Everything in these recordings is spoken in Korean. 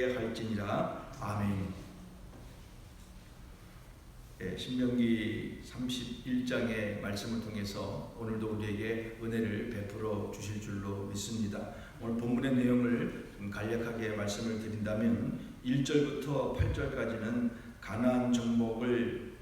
할지니라 아멘. 예, 신명기 31장의 말씀을 통해서 오늘도 우리에게 은혜를 베풀어 주실 줄로 믿습니다. 오늘 본문의 내용을 좀 간략하게 말씀을 드린다면 1절부터 8절까지는 가나안 정복을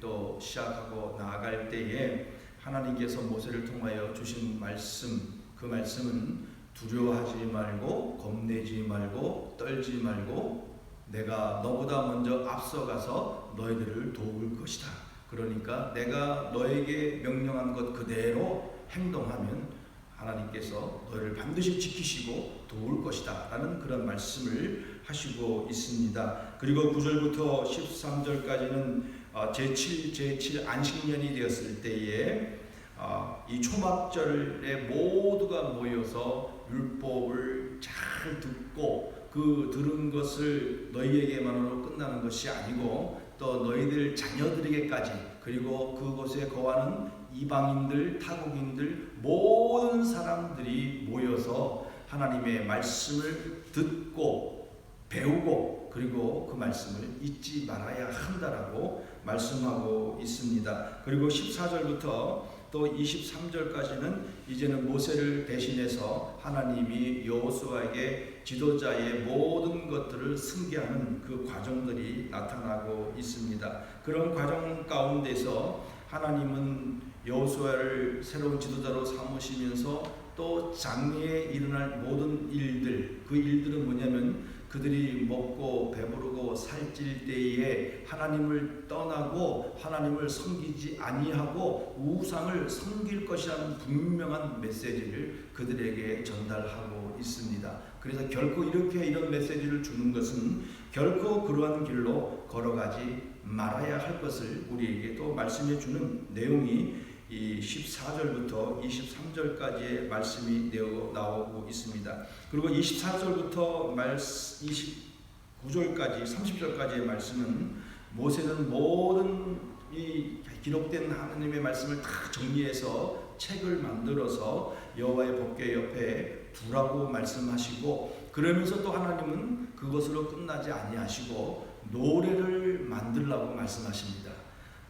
또 시작하고 나아갈 때에 하나님께서 모세를 통하여 주신 말씀 그 말씀은 두려워하지 말고 겁내지 말고 떨지 말고 내가 너보다 먼저 앞서가서 너희들을 도울 것이다. 그러니까 내가 너에게 명령한 것 그대로 행동하면 하나님께서 너희를 반드시 지키시고 도울 것이다. 라는 그런 말씀을 하시고 있습니다. 그리고 9절부터 13절까지는 제7, 제7 안식년이 되었을 때에 어, 이 초막절에 모두가 모여서 율법을 잘 듣고 그 들은 것을 너희에게만으로 끝나는 것이 아니고 또 너희들 자녀들에게까지 그리고 그곳에 거하는 이방인들, 타국인들 모든 사람들이 모여서 하나님의 말씀을 듣고 배우고 그리고 그 말씀을 잊지 말아야 한다라고 말씀하고 있습니다. 그리고 14절부터 또 23절까지는 이제는 모세를 대신해서 하나님이 여호수아에게 지도자의 모든 것들을 승계하는 그 과정들이 나타나고 있습니다. 그런 과정 가운데서 하나님은 여호수아를 새로운 지도자로 삼으시면서 또 장래에 일어날 모든 일들 그 일들은 뭐냐면 그들이 먹고 배부르고 살찔 때에 하나님을 떠나고 하나님을 섬기지 아니하고 우상을 섬길 것이라는 분명한 메시지를 그들에게 전달하고 있습니다. 그래서 결코 이렇게 이런 메시지를 주는 것은 결코 그러한 길로 걸어가지 말아야 할 것을 우리에게 또 말씀해 주는 내용이 이 14절부터 23절까지의 말씀이 나오고 있습니다. 그리고 24절부터 말 29절까지 30절까지의 말씀은 모세는 모든 이 기록된 하나님의 말씀을 다 정리해서 책을 만들어서 여호와의 법궤 옆에 두라고 말씀하시고 그러면서 또 하나님은 그것으로 끝나지 아니하시고 노래를 만들라고 말씀하십니다.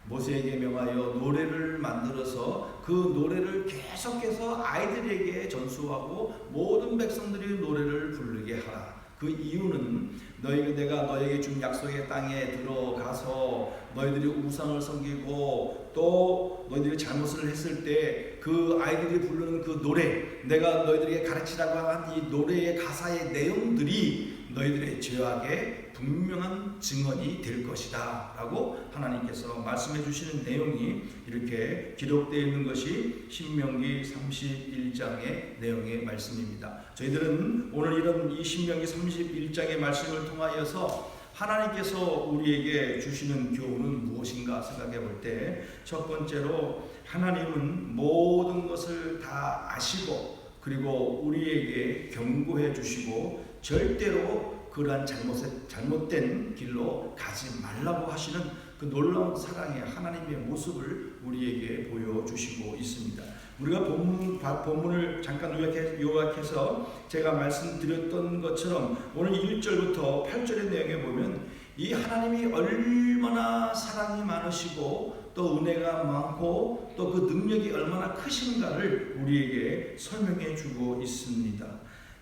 모세에게 명하여 노래를 만들어서 그 노래를 계속해서 아이들에게 전수하고 모든 백성들이 노래를 부르게 하라. 그 이유는 너희가 내가 너에게 준 약속의 땅에 들어가서 너희들이 우상을 섬기고 또 너희들이 잘못을 했을 때 그 아이들이 부르는 그 노래 내가 너희들에게 가르치라고 한 이 노래의 가사의 내용들이 너희들의 죄악의 분명한 증언이 될 것이다 라고 하나님께서 말씀해 주시는 내용이 이렇게 기록되어 있는 것이 신명기 31장의 내용의 말씀입니다. 저희들은 오늘 이런 이 신명기 31장의 말씀을 통하여서 하나님께서 우리에게 주시는 교훈은 무엇인가 생각해 볼 때 첫 번째로 하나님은 모든 것을 다 아시고 그리고 우리에게 경고해 주시고 절대로 그러한 잘못에, 잘못된 길로 가지 말라고 하시는 그 놀라운 사랑의 하나님의 모습을 우리에게 보여주시고 있습니다. 우리가 본문, 본문을 잠깐 요약해, 요약해서 제가 말씀드렸던 것처럼 오늘 1절부터 8절의 내용에 보면 이 하나님이 얼마나 사랑이 많으시고 또 은혜가 많고 또 그 능력이 얼마나 크신가를 우리에게 설명해 주고 있습니다.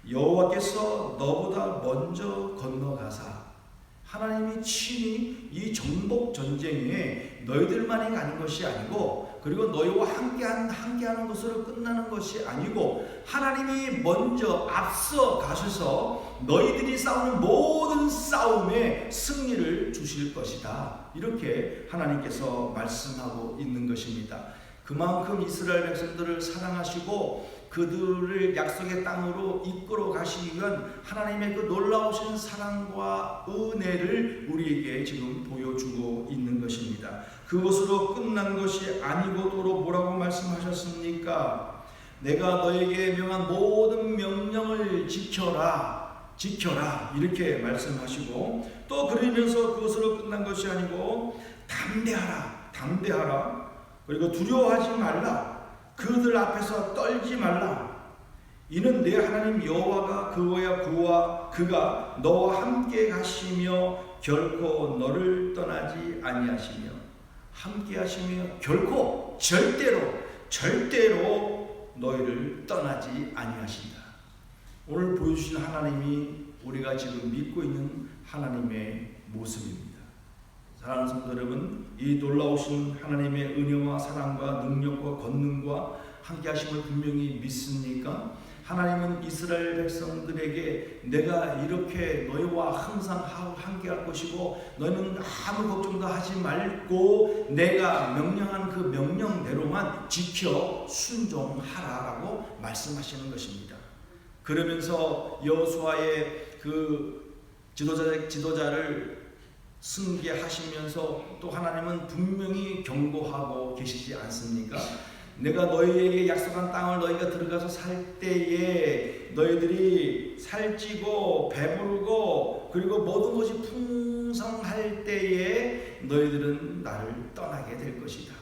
여호와께서 너보다 먼저 건너가사 하나님이 친히 이 정복 전쟁에 너희들만이 가는 것이 아니고 그리고 너희와 함께한 함께하는 것으로 끝나는 것이 아니고 하나님이 먼저 앞서 가셔서 너희들이 싸우는 모든 싸움에 승리를 주실 것이다. 이렇게 하나님께서 말씀하고 있는 것입니다. 그만큼 이스라엘 백성들을 사랑하시고 그들을 약속의 땅으로 이끌어 가시기 위한 하나님의 그 놀라우신 사랑과 은혜를 우리에게 지금 보여주고 있는 것입니다. 그것으로 끝난 것이 아니고 도로 뭐라고 말씀하셨습니까? 내가 너에게 명한 모든 명령을 지켜라. 지켜라. 이렇게 말씀하시고 또 그러면서 그것으로 끝난 것이 아니고 담대하라. 담대하라. 그리고 두려워하지 말라. 그들 앞에서 떨지 말라. 이는 내 하나님 여호와가 그와 그와 그가 너와 함께 가시며 결코 너를 떠나지 아니하시며 함께 하시며 결코 절대로 절대로 너희를 떠나지 아니하신다. 오늘 보여주신 하나님이 우리가 지금 믿고 있는 하나님의 모습입니다. 사랑하는 성도 여러분, 이 놀라우신 하나님의 은혜와 사랑과 능력과 권능과 함께 하심을 분명히 믿습니까? 하나님은 이스라엘 백성들에게 내가 이렇게 너희와 항상 함께 할 것이고 너는 아무 걱정도 하지 말고 내가 명령한 그 명령대로만 지켜 순종하라라고 말씀하시는 것입니다. 그러면서 여호수아의 그 지도자 지도자를 승계하시면서 또 하나님은 분명히 경고하고 계시지 않습니까? 내가 너희에게 약속한 땅을 너희가 들어가서 살 때에 너희들이 살찌고 배부르고 그리고 모든 것이 풍성할 때에 너희들은 나를 떠나게 될 것이다.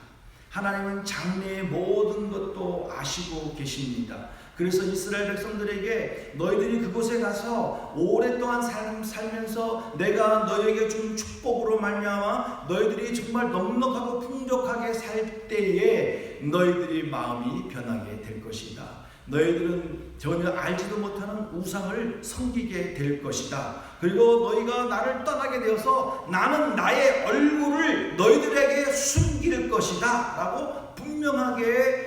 하나님은 장래의 모든 것도 아시고 계십니다. 그래서 이스라엘 백성들에게 너희들이 그곳에 가서 오랫동안 살, 살면서 내가 너희에게 준 축복으로 말미암아 너희들이 정말 넉넉하고 풍족하게 살 때에 너희들이 마음이 변하게 될 것이다. 너희들은 전혀 알지도 못하는 우상을 섬기게 될 것이다. 그리고 너희가 나를 떠나게 되어서 나는 나의 얼굴을 너희들에게 숨길 것이다. 라고 분명하게 그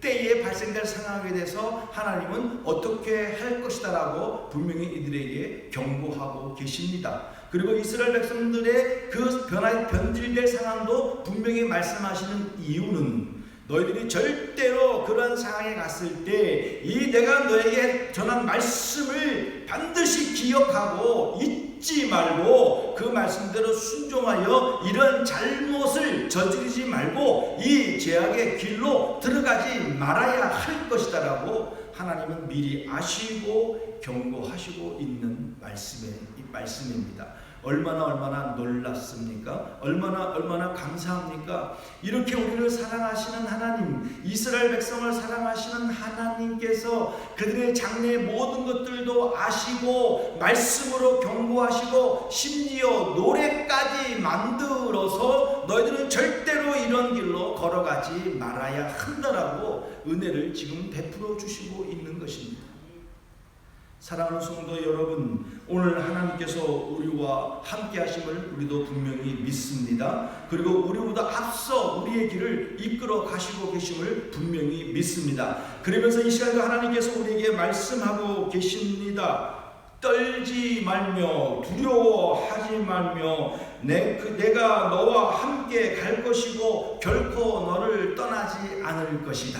때에 발생될 상황에 대해서 하나님은 어떻게 할 것이다라고 분명히 이들에게 경고하고 계십니다. 그리고 이스라엘 백성들의 그 변화 변질될 상황도 분명히 말씀하시는 이유는 너희들이 절대로 그런 상황에 갔을 때 이 내가 너에게 전한 말씀을 반드시 기억하고 잊지 말고 그 말씀대로 순종하여 이런 잘못을 저지르지 말고 이 죄악의 길로 들어가지 말아야 할 것이다라고 하나님은 미리 아시고 경고하시고 있는 말씀의 말씀입니다. 얼마나 얼마나 놀랍습니까? 얼마나 얼마나 감사합니까? 이렇게 우리를 사랑하시는 하나님, 이스라엘 백성을 사랑하시는 하나님께서 그들의 장래의 모든 것들도 아시고 말씀으로 경고하시고 심지어 노래까지 만들어서 너희들은 절대로 이런 길로 걸어가지 말아야 한다라고 은혜를 지금 베풀어 주시고 있는 것입니다. 사랑하는 성도 여러분, 오늘 하나님께서 우리와 함께 하심을 우리도 분명히 믿습니다. 그리고 우리보다 앞서 우리의 길을 이끌어 가시고 계심을 분명히 믿습니다. 그러면서 이 시간도 하나님께서 우리에게 말씀하고 계십니다. 떨지 말며 두려워하지 말며 내, 그, 내가 너와 함께 갈 것이고 결코 너를 떠나지 않을 것이다.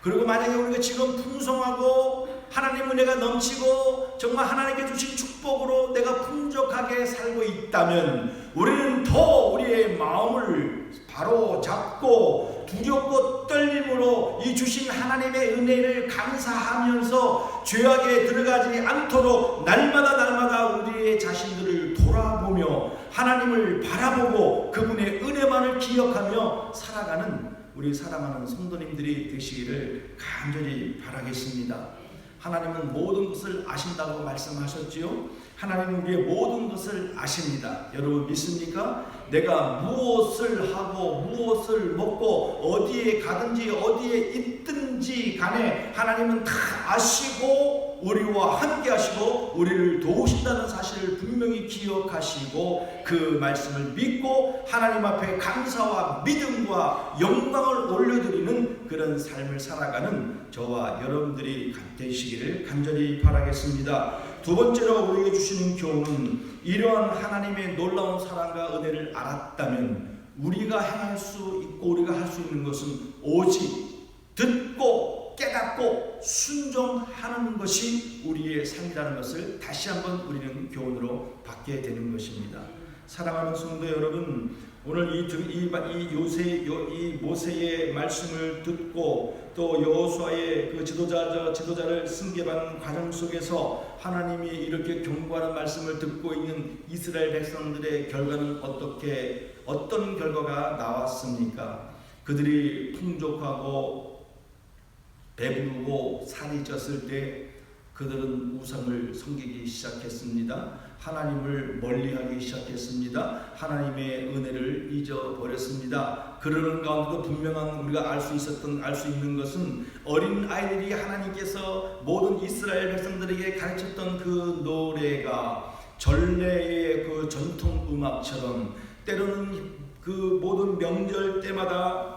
그리고 만약에 우리가 지금 풍성하고 하나님 은혜가 넘치고 정말 하나님께 주신 축복으로 내가 풍족하게 살고 있다면 우리는 더 우리의 마음을 바로 잡고 두렵고 떨림으로 이 주신 하나님의 은혜를 감사하면서 죄악에 들어가지 않도록 날마다 날마다 우리의 자신들을 돌아보며 하나님을 바라보고 그분의 은혜만을 기억하며 살아가는 우리 사랑하는 성도님들이 되시기를 간절히 바라겠습니다. 하나님은 모든 것을 아신다고 말씀하셨지요. 하나님은 우리의 모든 것을 아십니다. 여러분 믿습니까? 내가 무엇을 하고 무엇을 먹고 어디에 가든지 어디에 있든지 간에 하나님은 다 아시고 우리와 함께 하시고 우리를 도우신다는 사실을 분명히 기억하시고 그 말씀을 믿고 하나님 앞에 감사와 믿음과 영광을 올려드리는 그런 삶을 살아가는 저와 여러분들이 되시기를 간절히 바라겠습니다. 두 번째로 우리에게 주시는 교훈은 이러한 하나님의 놀라운 사랑과 은혜를 알았다면 우리가 행할 수 있고 우리가 할 수 있는 것은 오직 듣고 깨닫고 순종하는 것이 우리의 삶이라는 것을 다시 한번 우리는 교훈으로 받게 되는 것입니다. 사랑하는 성도 여러분, 오늘 이, 이, 이 요새 이 모세의 말씀을 듣고 또 여호수아의 그 지도자 지도자를 승계받는 과정 속에서 하나님이 이렇게 경고하는 말씀을 듣고 있는 이스라엘 백성들의 결과는 어떻게 어떤 결과가 나왔습니까? 그들이 풍족하고 배부르고 살이 쪘을 때 그들은 우상을 섬기기 시작했습니다. 하나님을 멀리하기 시작했습니다. 하나님의 은혜를 잊어버렸습니다. 그러는 가운데도 분명한 우리가 알 수 있었던 알 수 있는 것은 어린 아이들이 하나님께서 모든 이스라엘 백성들에게 가르쳤던 그 노래가 전래의 그 전통 음악처럼 때로는 그 모든 명절 때마다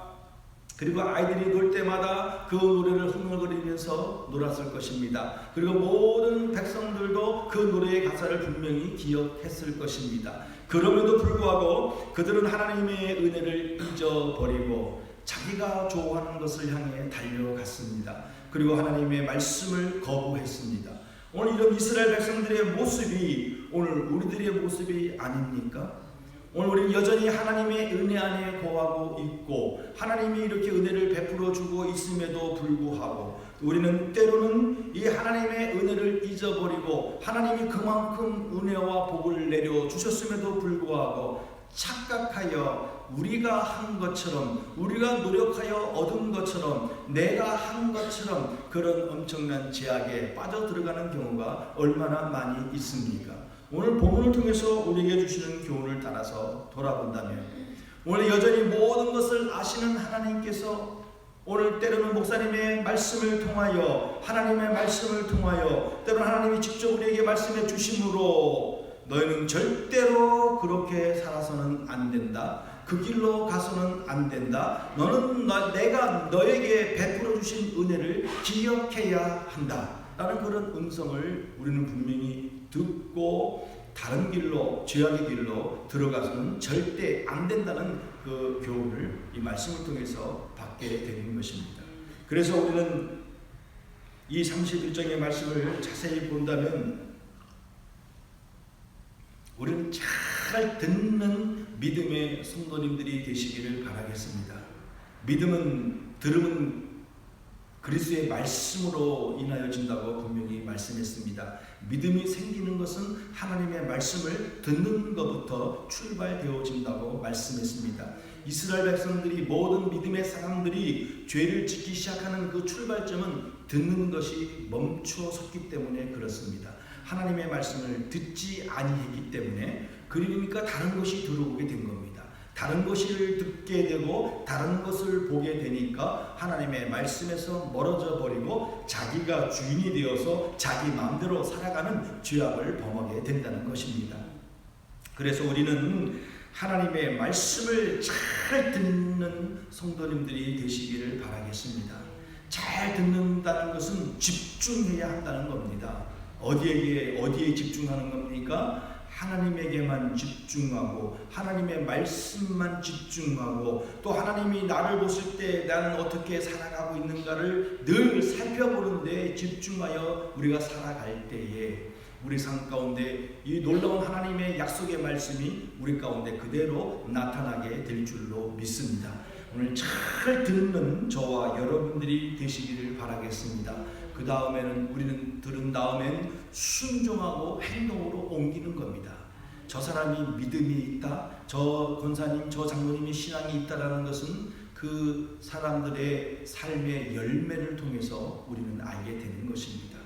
그리고 아이들이 놀 때마다 그 노래를 흥얼거리면서 놀았을 것입니다. 그리고 모든 백성들도 그 노래의 가사를 분명히 기억했을 것입니다. 그럼에도 불구하고 그들은 하나님의 은혜를 잊어버리고 자기가 좋아하는 것을 향해 달려갔습니다. 그리고 하나님의 말씀을 거부했습니다. 오늘 이런 이스라엘 백성들의 모습이 오늘 우리들의 모습이 아닙니까? 오늘 우리는 여전히 하나님의 은혜 안에 거하고 있고 하나님이 이렇게 은혜를 베풀어 주고 있음에도 불구하고 우리는 때로는 이 하나님의 은혜를 잊어버리고 하나님이 그만큼 은혜와 복을 내려 주셨음에도 불구하고 착각하여 우리가 한 것처럼 우리가 노력하여 얻은 것처럼 내가 한 것처럼 그런 엄청난 제약에 빠져 들어가는 경우가 얼마나 많이 있습니까? 오늘 본문을 통해서 우리에게 주시는 교훈을 따라서 돌아본다면 오늘 여전히 모든 것을 아시는 하나님께서 오늘 때로는 목사님의 말씀을 통하여 하나님의 말씀을 통하여 때로는 하나님이 직접 우리에게 말씀해 주심으로 너희는 절대로 그렇게 살아서는 안 된다. 그 길로 가서는 안 된다. 너는 나, 내가 너에게 베풀어 주신 은혜를 기억해야 한다. 라는 그런 음성을 우리는 분명히 듣고 다른 길로 죄악의 길로 들어가서는 절대 안 된다는 그 교훈을 이 말씀을 통해서 받게 되는 것입니다. 그래서 우리는 이 31장의 말씀을 자세히 본다면 우리는 잘 듣는 믿음의 성도님들이 되시기를 바라겠습니다. 믿음은 들음은 그리스도의 말씀으로 인하여진다고 분명히 말씀했습니다. 믿음이 생기는 것은 하나님의 말씀을 듣는 것부터 출발되어진다고 말씀했습니다. 이스라엘 백성들이 모든 믿음의 사람들이 죄를 짓기 시작하는 그 출발점은 듣는 것이 멈추어 섰기 때문에 그렇습니다. 하나님의 말씀을 듣지 아니했기 때문에 그러니까 다른 것이 들어오게 된 겁니다. 다른 것을 듣게 되고 다른 것을 보게 되니까 하나님의 말씀에서 멀어져 버리고 자기가 주인이 되어서 자기 마음대로 살아가는 죄악을 범하게 된다는 것입니다. 그래서 우리는 하나님의 말씀을 잘 듣는 성도님들이 되시기를 바라겠습니다. 잘 듣는다는 것은 집중해야 한다는 겁니다. 어디에 어디에 집중하는 겁니까? 하나님에게만 집중하고 하나님의 말씀만 집중하고 또 하나님이 나를 보실 때 나는 어떻게 살아가고 있는가를 늘 살펴보는 데 집중하여 우리가 살아갈 때에 우리 삶 가운데 이 놀라운 하나님의 약속의 말씀이 우리 가운데 그대로 나타나게 될 줄로 믿습니다. 오늘 잘 듣는 저와 여러분들이 되시기를 바라겠습니다. 그 다음에는 우리는 들은 다음엔 순종하고 행동으로 옮기는 겁니다. 저 사람이 믿음이 있다, 저 권사님, 저 장로님이 신앙이 있다라는 것은 그 사람들의 삶의 열매를 통해서 우리는 알게 되는 것입니다.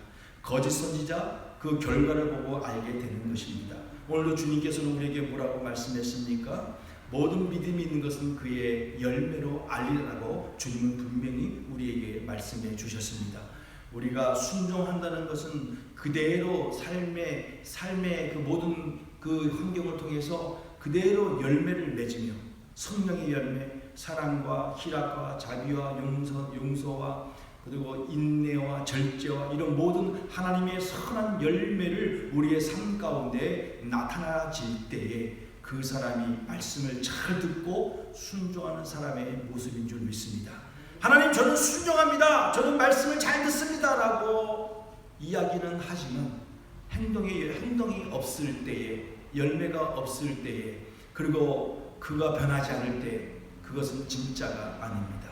거짓 선지자 그 결과를 보고 알게 되는 것입니다. 오늘도 주님께서는 우리에게 뭐라고 말씀했습니까? 모든 믿음이 있는 것은 그의 열매로 알리라고 주님은 분명히 우리에게 말씀해 주셨습니다. 우리가 순종한다는 것은 그대로 삶의 삶의 그 모든 그 환경을 통해서 그대로 열매를 맺으며 성령의 열매, 사랑과 희락과 자비와 용서, 용서와 그리고 인내와 절제와 이런 모든 하나님의 선한 열매를 우리의 삶 가운데 나타나질 때에 그 사람이 말씀을 잘 듣고 순종하는 사람의 모습인 줄 믿습니다. 하나님 저는 순종합니다. 저는 말씀을 잘 듣습니다라고 이야기는 하지만 행동이 행동이 없을 때에 열매가 없을 때에 그리고 그가 변하지 않을 때 그것은 진짜가 아닙니다.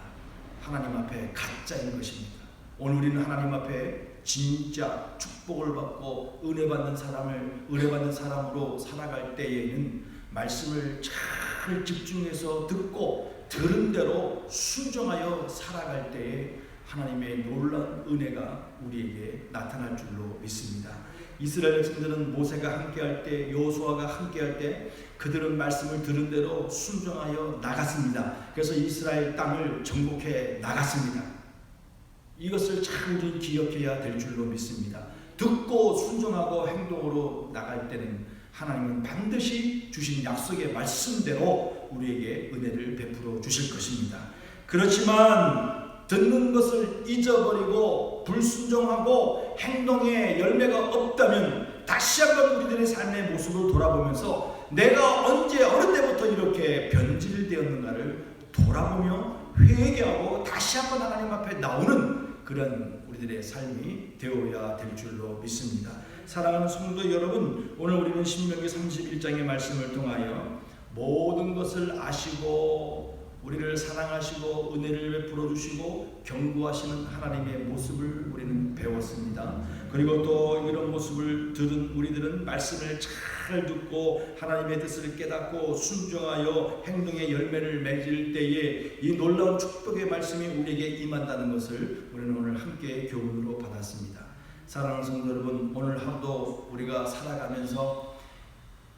하나님 앞에 가짜인 것입니다. 오늘 우리는 하나님 앞에 진짜 축복을 받고 은혜 받는 사람을 은혜 받는 사람으로 살아갈 때에는 말씀을 잘 집중해서 듣고 들은 대로 순종하여 살아갈 때에 하나님의 놀라운 은혜가 우리에게 나타날 줄로 믿습니다. 이스라엘 백성들은 모세가 함께할 때 여호수아가 함께할 때 그들은 말씀을 들은 대로 순종하여 나갔습니다. 그래서 이스라엘 땅을 정복해 나갔습니다. 이것을 참 우리는 기억해야 될 줄로 믿습니다. 듣고 순종하고 행동으로 나갈 때는 하나님은 반드시 주신 약속의 말씀대로 우리에게 은혜를 베풀어 주실 것입니다. 그렇지만 듣는 것을 잊어버리고 불순종하고 행동에 열매가 없다면 다시 한번 우리들의 삶의 모습을 돌아보면서 내가 언제 어느 때부터 이렇게 변질되었는가를 돌아보며 회개하고 다시 한번 하나님 앞에 나오는 그런 우리들의 삶이 되어야 될 줄로 믿습니다. 사랑하는 성도 여러분, 오늘 우리는 신명기 31장의 말씀을 통하여 모든 것을 아시고 우리를 사랑하시고 은혜를 베풀어 주시고 경고하시는 하나님의 모습을 우리는 배웠습니다. 그리고 또 이런 모습을 들은 우리들은 말씀을 잘 듣고 하나님의 뜻을 깨닫고 순종하여 행동의 열매를 맺을 때에 이 놀라운 축복의 말씀이 우리에게 임한다는 것을 우리는 오늘 함께 교훈으로 받았습니다. 사랑하는 성도 여러분, 오늘 하루도 우리가 살아가면서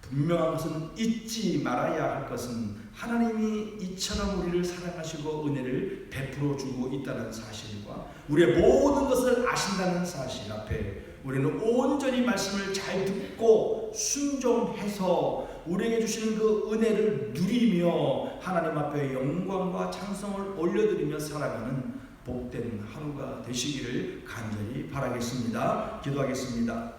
분명한 것은 잊지 말아야 할 것은 하나님이 이처럼 우리를 사랑하시고 은혜를 베풀어 주고 있다는 사실과 우리의 모든 것을 아신다는 사실 앞에 우리는 온전히 말씀을 잘 듣고 순종해서 우리에게 주시는 그 은혜를 누리며 하나님 앞에 영광과 찬송을 올려드리며 살아가는 복된 하루가 되시기를 간절히 바라겠습니다. 기도하겠습니다.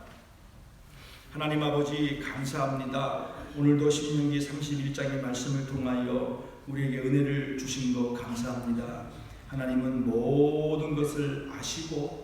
하나님 아버지 감사합니다. 오늘도 신명기 31장의 말씀을 통하여 우리에게 은혜를 주신 것 감사합니다. 하나님은 모든 것을 아시고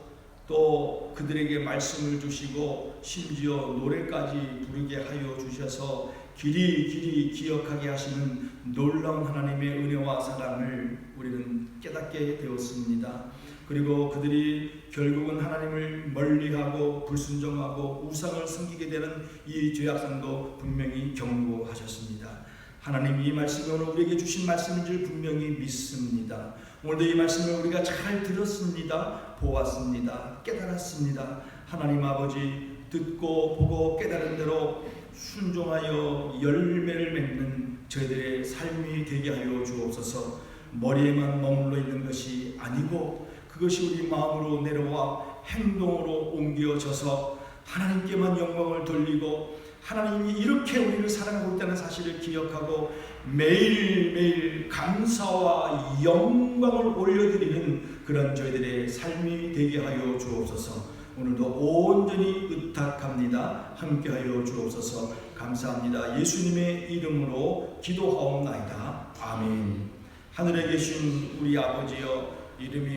또 그들에게 말씀을 주시고 심지어 노래까지 부르게 하여 주셔서 길이 길이 기억하게 하시는 놀라운 하나님의 은혜와 사랑을 우리는 깨닫게 되었습니다. 그리고 그들이 결국은 하나님을 멀리하고 불순종하고 우상을 섬기게 되는 이 죄악성도 분명히 경고하셨습니다. 하나님 이 말씀이 오늘 우리에게 주신 말씀인 줄 분명히 믿습니다. 오늘도 이 말씀을 우리가 잘 들었습니다. 보았습니다. 깨달았습니다. 하나님 아버지 듣고 보고 깨달은 대로 순종하여 열매를 맺는 저희들의 삶이 되게 하여 주옵소서. 머리에만 머물러 있는 것이 아니고 그것이 우리 마음으로 내려와 행동으로 옮겨져서 하나님께만 영광을 돌리고 하나님이 이렇게 우리를 사랑하고 있다는 사실을 기억하고 매일매일 감사와 영광을 올려드리는 그런 저희들의 삶이 되게 하여 주옵소서. 오늘도 온전히 의탁합니다. 함께하여 주옵소서. 감사합니다. 예수님의 이름으로 기도하옵나이다. 아멘. 하늘에 계신 우리 아버지여 이름이